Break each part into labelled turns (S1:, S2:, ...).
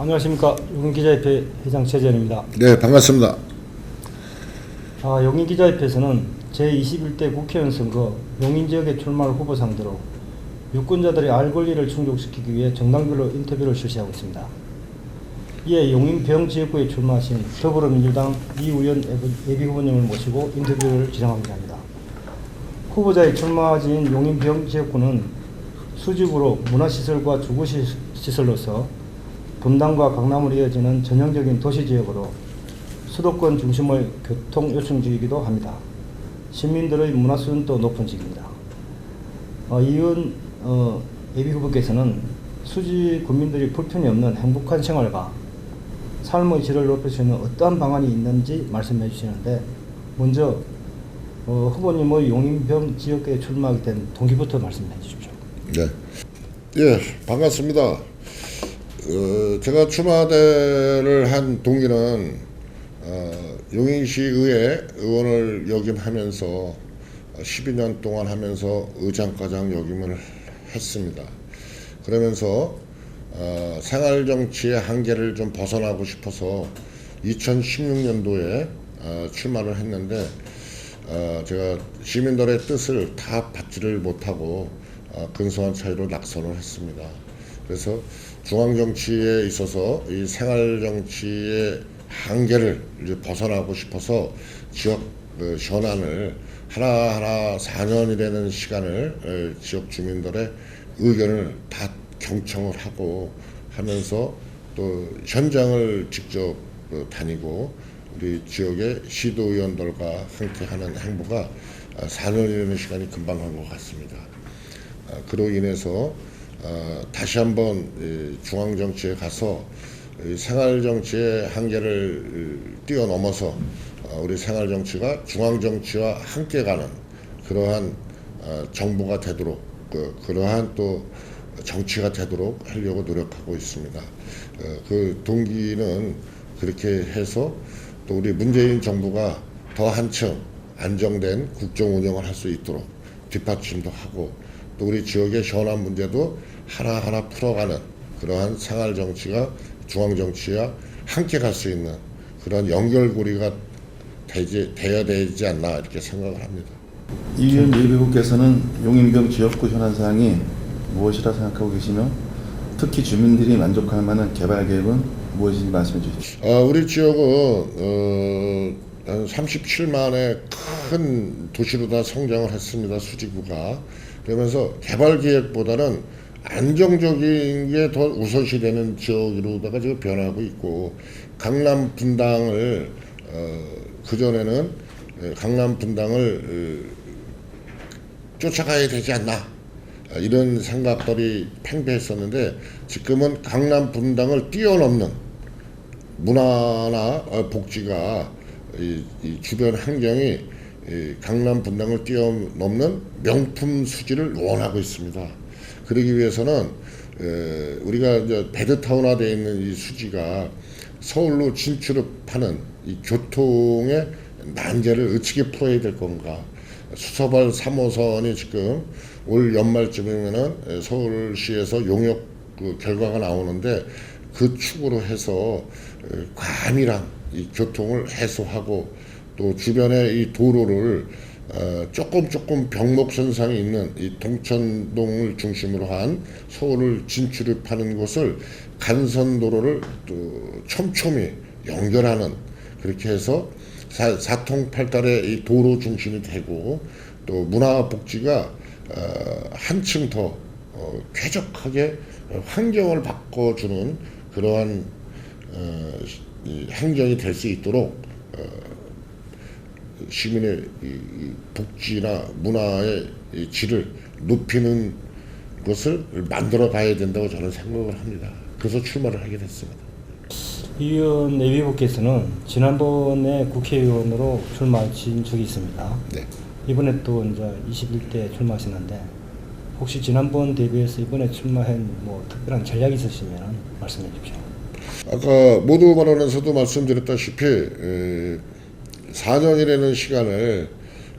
S1: 안녕하십니까 용인기자협회 회장 최재현입니다.
S2: 네, 반갑습니다.
S1: 아, 용인기자협회에서는 제21대 국회의원 선거 용인 지역에 출마할 후보 상대로 유권자들의 알 권리를 충족시키기 위해 정당별로 인터뷰를 실시하고 있습니다. 이에 용인 병 지역구에 출마하신 더불어민주당 이우연 예비 후보님을 모시고 인터뷰를 진행하고자 합니다. 후보자의 출마진 용인 병 지역구는 수직으로 문화시설과 주거시설로서 분당과 강남으로 이어지는 전형적인 도시지역으로 수도권 중심의 교통 요충지이기도 합니다. 시민들의 문화 수준도 높은 지역입니다. 어, 이은 어, 예비 후보께서는 수지 국민들이 불편이 없는 행복한 생활과 삶의 질을 높일 수 있는 어떠한 방안이 있는지 말씀해 주시는데 먼저 어, 후보님의 용인병 지역에 출마하게 된 동기부터 말씀해 주십시오.
S2: 네. 예, 반갑습니다. 어, 제가 출마대를 한 동기는 어, 용인시 의회 의원을 역임하면서 12년 동안 하면서 의장과장 역임을 했습니다. 그러면서 어, 생활 정치의 한계를 좀 벗어나고 싶어서 2016년도에 어, 출마를 했는데 어, 제가 시민들의 뜻을 다 받지를 못하고 어, 근소한 차이로 낙선을 했습니다. 그래서 중앙 정치에 있어서 이 생활 정치의 한계를 이제 벗어나고 싶어서 지역 그 현안을 하나하나 4년이라는 시간을 에, 지역 주민들의 의견을 다 경청을 하고 하면서 또 현장을 직접 어, 다니고 우리 지역의 시도 의원들과 함께 하는 행보가 4년이라는 시간이 금방 간것 같습니다. 아, 그로 인해서 어, 다시 한번 이 중앙 정치에 가서 이 생활 정치의 한계를 이, 뛰어넘어서 어, 우리 생활 정치가 중앙 정치와 함께 가는 그러한 어, 정부가 되도록 그, 그러한 또 정치가 되도록 하려고 노력하고 있습니다. 어, 그 동기는 그렇게 해서 또 우리 문재인 정부가 더 한층 안정된 국정 운영을 할 수 있도록 뒷받침도 하고 또 우리 지역의 현안 문제도 하나하나 풀어가는 그러한 생활 정치가 중앙 정치와 함께 갈 수 있는 그런 연결고리가 되지, 되어야 되지 않나 이렇게 생각을 합니다.
S3: 이 의원 예비후보께서는 용인병 지역구 현안 사항이 무엇이라 생각하고 계시며 특히 주민들이 만족할 만한 개발 계획은 무엇인지 말씀해 주십시오.
S2: 어, 우리 지역은 어, 한 37만의 큰 도시로 다 성장을 했습니다. 수지구가. 그러면서 개발 계획보다는 안정적인 게 더 우선시 되는 지역으로다가 지금 변하고 있고 강남 분당을 어, 그전에는 에, 강남 분당을 어, 쫓아가야 되지 않나 어, 이런 생각들이 팽배했었는데 지금은 강남 분당을 뛰어넘는 문화나 어, 복지가 이, 이 주변 환경이 이 강남 분당을 뛰어넘는 명품 수지를 원하고 있습니다. 그러기 위해서는 에, 우리가 이제 베드타운화 되어 있는 이 수지가 서울로 진출하는 이 교통의 난제를 어떻게 풀어야 될 건가? 수서발 3호선이 지금 올 연말쯤이면은 에, 서울시에서 용역 그 결과가 나오는데 그 축으로 해서 에, 과밀한 이 교통을 해소하고 또 주변의 이 도로를 어, 조금 조금 병목선상에 있는 이 동천동을 중심으로 한 서울을 진출입하는 곳을 간선도로를 또 촘촘히 연결하는 그렇게 해서 사, 사통팔달의 이 도로 중심이 되고 또 문화 복지가 어, 한층 더 어, 쾌적하게 환경을 바꿔주는 그러한 어, 이 행정이 될 수 있도록 어, 시민의 복지나 문화의 이 질을 높이는 것을 만들어 가야 된다고 저는 생각을 합니다. 그래서 출마를 하게 됐습니다.
S1: 이 의원 예비후보께서는 지난번에 국회의원으로 출마하신 적이 있습니다.
S2: 네.
S1: 이번에 또 이제 21대 출마하시는데 혹시 지난번 대비해서 이번에 출마한 뭐 특별한 전략이 있으시면 말씀해 주십시오.
S2: 아까 모두 발언에서도 말씀드렸다시피 에, 4년이라는 시간을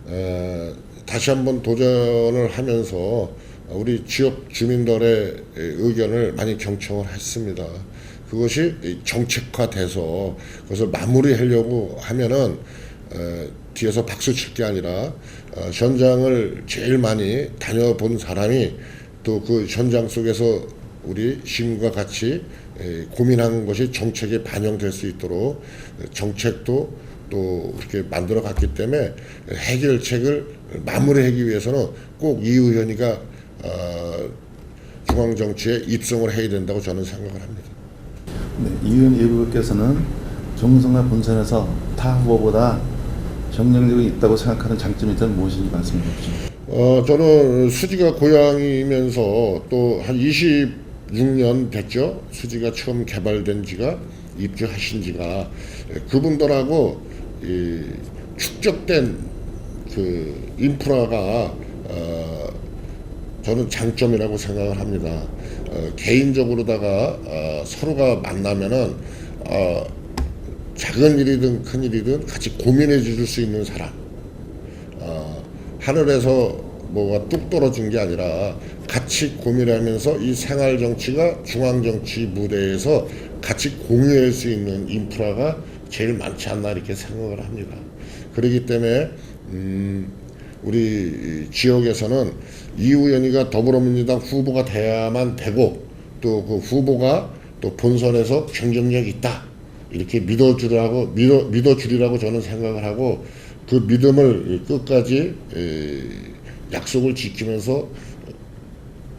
S2: 에, 다시 한번 도전을 하면서 우리 지역 주민들의 의견을 많이 경청을 했습니다. 그것이 이 정책화돼서 그것을 마무리하려고 하면은 어, 뒤에서 박수 칠 게 아니라 어, 현장을 제일 많이 다녀본 사람이 또 그 현장 속에서 우리 시민과 같이 에, 고민한 것이 정책에 반영될 수 있도록 정책도 또 이렇게 만들어 갔기 때문에 해결책을 마무리하기 위해서는 꼭 이 의원이가 어, 중앙 정치에 입성을 해야 된다고 저는 생각을 합니다.
S3: 네, 이 의원 예비후보께서는 정성과 본선에서 타 후보보다 정량력이 있다고 생각하는 장점이 있다면 무엇인지 말씀해 주십시오.
S2: 어, 저는 수지가 고향이면서 또 한 26년 됐죠. 수지가 처음 개발된 지가 입주하신 지가 예, 그분들하고 이 축적된 그 인프라가 어, 저는 장점이라고 생각을 합니다. 어, 개인적으로다가 어, 서로가 만나면은 어, 작은 일이든 큰 일이든 같이 고민해 줄 수 있는 사람. 어, 하늘에서 뭐가 뚝 떨어진 게 아니라 같이 고민하면서 이 생활 정치가 중앙 정치 무대에서 같이 공유할 수 있는 인프라가 제일 많지 않나 이렇게 생각을 합니다. 그렇기 때문에 음, 우리 지역에서는 이우연이가 더불어민주당 후보가 돼야만 되고 또 그 후보가 또 본선에서 경쟁력 있다 이렇게 믿어주라고 믿어 믿어주리라고 저는 생각을 하고 그 믿음을 끝까지 에, 약속을 지키면서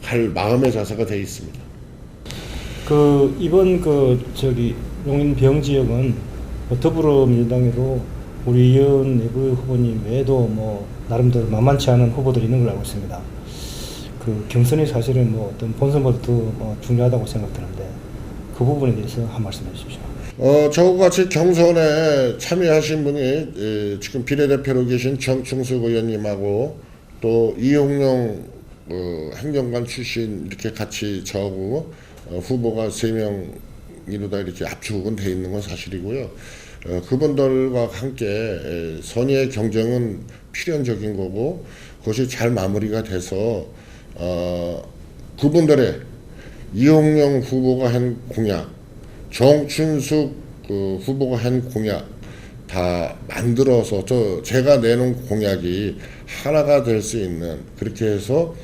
S2: 할 마음의 자세가 되어 있습니다.
S1: 그 이번 그 저기 용인 병 지역은 뭐 더불어민주당에도 우리 의원 내부 후보님 외에도 뭐 나름대로 만만치 않은 후보들이 있는 걸로 알고 있습니다. 그 경선이 사실은 뭐 어떤 본선보다 더 뭐 중요하다고 생각드는데 그 부분에 대해서 한 말씀 해주십시오.
S2: 어, 저와 같이 경선에 참여하신 분이 에, 지금 비례대표로 계신 정충숙 의원님하고 또 이용용 어, 행정관 출신 이렇게 같이 저하고 어, 후보가 세명 이로다 이렇게 압축은 돼 있는 건 사실이고요. 어, 그분들과 함께 에, 선의의 경쟁은 필연적인 거고 그것이 잘 마무리가 돼서 어, 그분들의 이용용 후보가 한 공약 정춘숙 그 후보가 한 공약 다 만들어서 저 제가 내놓은 공약이 하나가 될 수 있는 그렇게 해서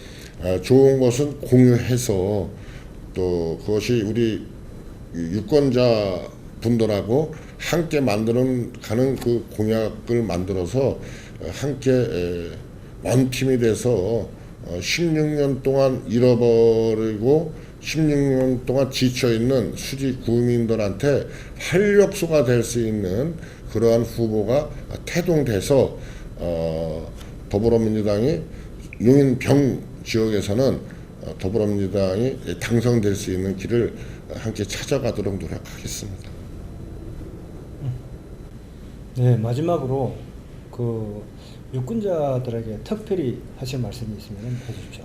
S2: 어, 좋은 것은 공유해서 또 그것이 우리 유권자 분들하고 함께 만드는 가는 그 공약을 만들어서 어, 함께 에, 원팀이 돼서 어, 16년 동안 잃어버리고 16년 동안 지쳐 있는 수지 구민들한테 활력소가 될 수 있는 그러한 후보가 태동돼서 어, 더불어민주당이 용인병 지역에서는 어, 더불어민주당이 당선될 수 있는 길을 함께 찾아가도록 노력하겠습니다.
S1: 네 마지막으로 그 유권자들에게 특별히 하실 말씀이 있으면 해주십시오.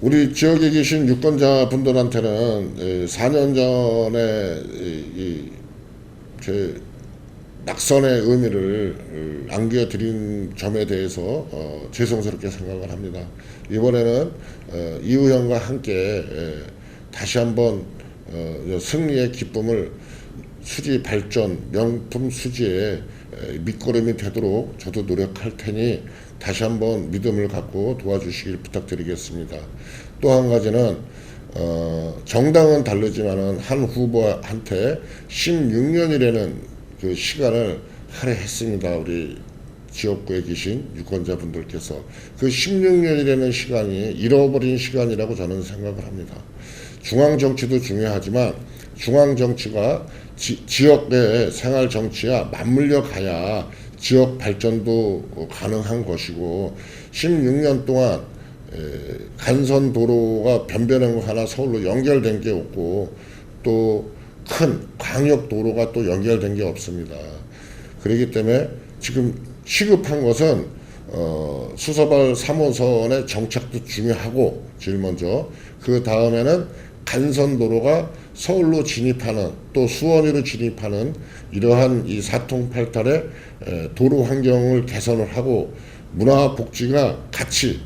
S2: 우리 지역에 계신 유권자 분들한테는 4년 전에 이제 낙선의 의미를 어, 안겨드린 점에 대해서 어, 죄송스럽게 생각을 합니다. 이번에는 어, 이우현과 함께 에, 다시 한번 어, 승리의 기쁨을 수지 발전 명품 수지의 에, 밑거름이 되도록 저도 노력할 테니 다시 한번 믿음을 갖고 도와주시길 부탁드리겠습니다. 또 한 가지는 어, 정당은 다르지만은 한 후보한테 16년이라는 그 시간을 할애했습니다. 우리 지역구에 계신 유권자분들께서 그 16년이라는 시간이 잃어버린 시간이라고 저는 생각을 합니다. 중앙 정치도 중요하지만 중앙 정치가 지, 지역 내 생활 정치와 맞물려 가야 지역 발전도 가능한 것이고 16년 동안 에, 간선 도로가 변변한 거 하나 서울로 연결된 게 없고 또 큰 광역 도로가 또 연결된 게 없습니다. 그렇기 때문에 지금 시급한 것은 어, 수서발 3호선의 정착도 중요하고 제일 먼저 그 다음에는 간선도로가 서울로 진입하는 또 수원으로 진입하는 이러한 이 사통팔달의 에, 도로 환경을 개선을 하고 문화 복지가 같이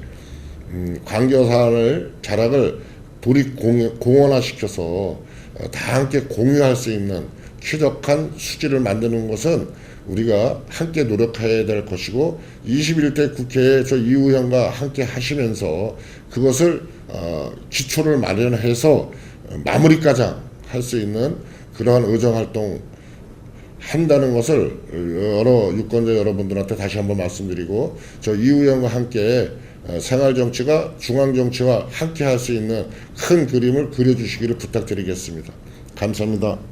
S2: 음, 광교산을 자락을 도립 공, 공원화 시켜서 어, 다 함께 공유할 수 있는 쾌적한 수지를 만드는 것은 우리가 함께 노력해야 될 것이고 21대 국회에 저 이우영과 함께 하시면서 그것을 어, 기초를 마련해서 마무리 가장 할 수 있는 그러한 의정 활동 한다는 것을 여러 유권자 여러분들한테 다시 한번 말씀드리고 저 이우영과 함께 어, 생활 정치가 중앙 정치와 함께 할 수 있는 큰 그림을 그려주시기를 부탁드리겠습니다. 감사합니다.